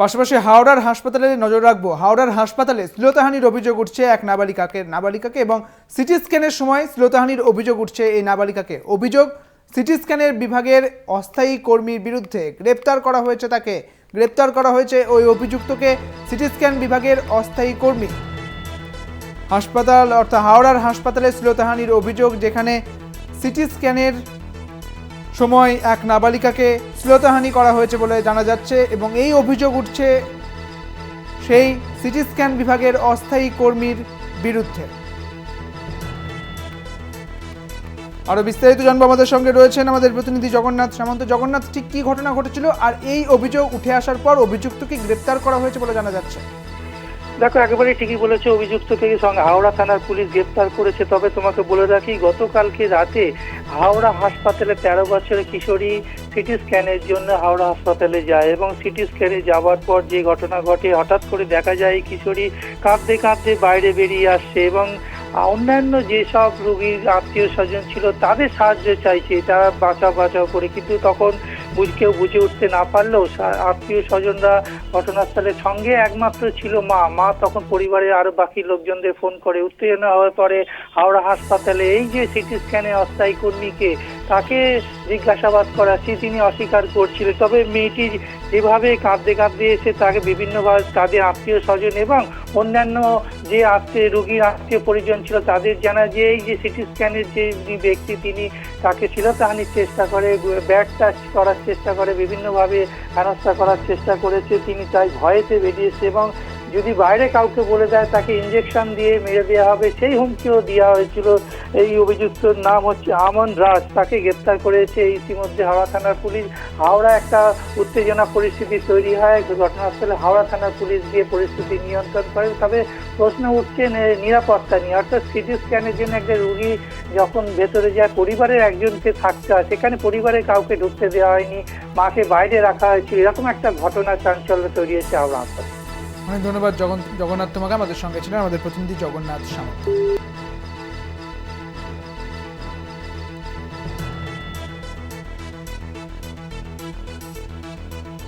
পাশাপাশি হাওড়ার হাসপাতালে নজর রাখব। হাওড়ার হাসপাতালে শ্লীলতাহানির অভিযোগ উঠছে এক নাবালিকাকে। নাবালিকাকে এবং সিটি স্ক্যানের সময় শ্লীলতাহানির অভিযোগ উঠছে এই নাবালিকাকে। অভিযোগ, সিটি স্ক্যানের বিভাগের অস্থায়ী কর্মীর বিরুদ্ধে গ্রেপ্তার করা হয়েছে তাকে। গ্রেপ্তার করা হয়েছে ওই অভিযুক্তকে সিটি স্ক্যান বিভাগের অস্থায়ী কর্মী। হাসপাতাল অর্থাৎ হাওড়ার হাসপাতালে শ্লীলতাহানির অভিযোগ, যেখানে সিটি স্ক্যানের সময় এক নাবালিকাকে শ্লীলতাহানি করা হয়েছে বলে জানা যাচ্ছে এবং এই অভিযোগ উঠছে সেই সিটি স্ক্যান বিভাগের অস্থায়ী কর্মীর বিরুদ্ধে। আরও বিস্তারিত জানব আমাদের সঙ্গে রয়েছেন আমাদের প্রতিনিধি জগন্নাথ সামন্ত। জগন্নাথ, ঠিক কি ঘটনা ঘটেছিল আর এই অভিযোগ উঠে আসার পর অভিযুক্তকে গ্রেপ্তার করা হয়েছে বলে জানা যাচ্ছে। দেখো একেবারে ঠিকই বলেছে অভিযুক্তকে সঙ্গে হাওড়া থানার পুলিশ গ্রেপ্তার করেছে। তবে তোমাকে বলে রাখি, গতকালকে রাতে হাওড়া হাসপাতালে তেরো বছরের কিশোরী সিটি স্ক্যানের জন্য হাওড়া হাসপাতালে যায় এবং সিটি স্ক্যানে যাওয়ার পর যে ঘটনা ঘটে, হঠাৎ করে দেখা যায় কিশোরী কাঁদতে কাঁদতে বাইরে বেরিয়ে আসছে এবং অন্যান্য যেসব রুগীর আত্মীয় স্বজন ছিল, তাদের সাহায্য চাইছে, তারা বাঁচাও বাঁচাও করে। কিন্তু তখন কেউ বুঝে উঠতে না পারলেও আত্মীয় স্বজনরা ঘটনাস্থলের সঙ্গে একমাত্র ছিল মা। মা তখন পরিবারের আরও বাকি লোকজনদের ফোন করে। উত্তেজনা হওয়ার পরে হাওড়া হাসপাতালে। এই যে সিটি স্ক্যানে অস্থায়ী কর্মীকে তাকে জিজ্ঞাসাবাদ করাচ্ছি তিনি অস্বীকার করছিলেন। তবে মেয়েটি যেভাবে কাঁদতে কাঁদতে এসে তাকে বিভিন্নভাবে তাদের আত্মীয় স্বজন এবং অন্যান্য যে আত্মীয়, রোগীর আত্মীয় পরিজন ছিল, তাদের জানা যে এই যে সিটি স্ক্যানের যে ব্যক্তি তিনি তাকে শ্লীলতাহানির চেষ্টা করে ব্যাট টাচ করার চেষ্টা করে, বিভিন্নভাবে হেনস্থা করার চেষ্টা করেছে। তিনি তাই ভয়েতে বেরিয়েছে এবং যদি বাইরে কাউকে বলে দেয়, তাকে ইঞ্জেকশন দিয়ে মেরে দেওয়া হবে। সেই হুমকিও দেওয়া হয়েছিল। এই অভিযুক্তর নাম হচ্ছে আমন রাজ। তাকে গ্রেপ্তার করেছে ইতিমধ্যে হাওড়া থানার পুলিশ। হাওড়া একটা উত্তেজনা পরিস্থিতি তৈরি হয়। ঘটনাস্থলে হাওড়া থানার পুলিশ গিয়ে পরিস্থিতি নিয়ন্ত্রণ করে। তবে প্রশ্ন উঠছে নিরাপত্তা নিয়ে। অর্থাৎ সিটি স্ক্যানের জন্য একটা রুগী যখন ভেতরে যায়, পরিবারের একজনকে থাকতে হয়। সেখানে পরিবারের কাউকে ঢুকতে দেওয়া হয়নি। মাকে বাইরে রাখা হয়েছিল। এরকম একটা ঘটনা চাঞ্চল্য তৈরি হয়েছে হাওড়া হাসপাতালে। অনেক ধন্যবাদ জগন জগন্নাথ তোমাকে আমাদের সঙ্গে ছিলেন আমাদের প্রতিনিধি জগন্নাথ সামন্ত।